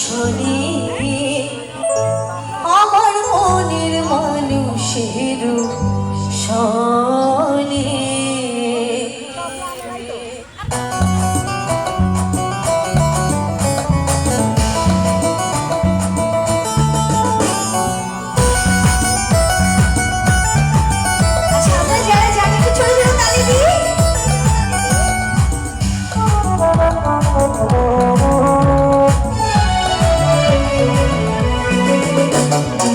শরীর আমার মনের মানুষের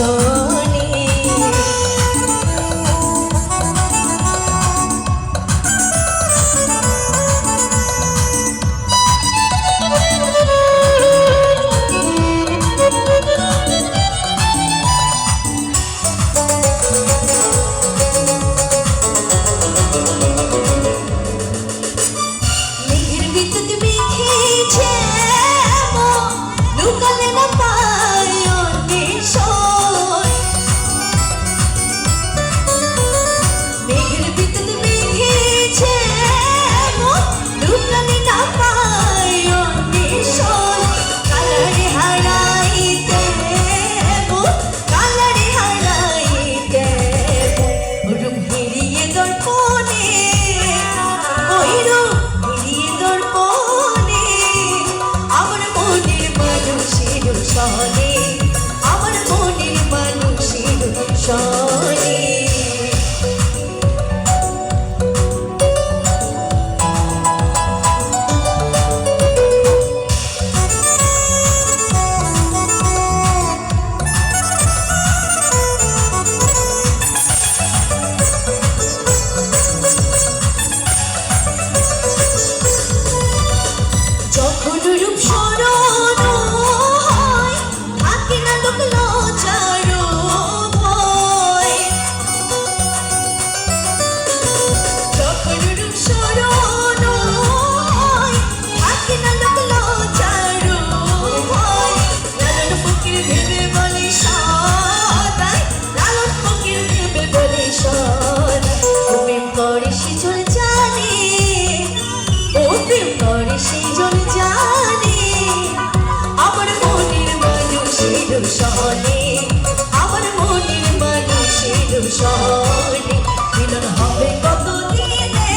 Show. শহরে মিলন হবে কত দিনে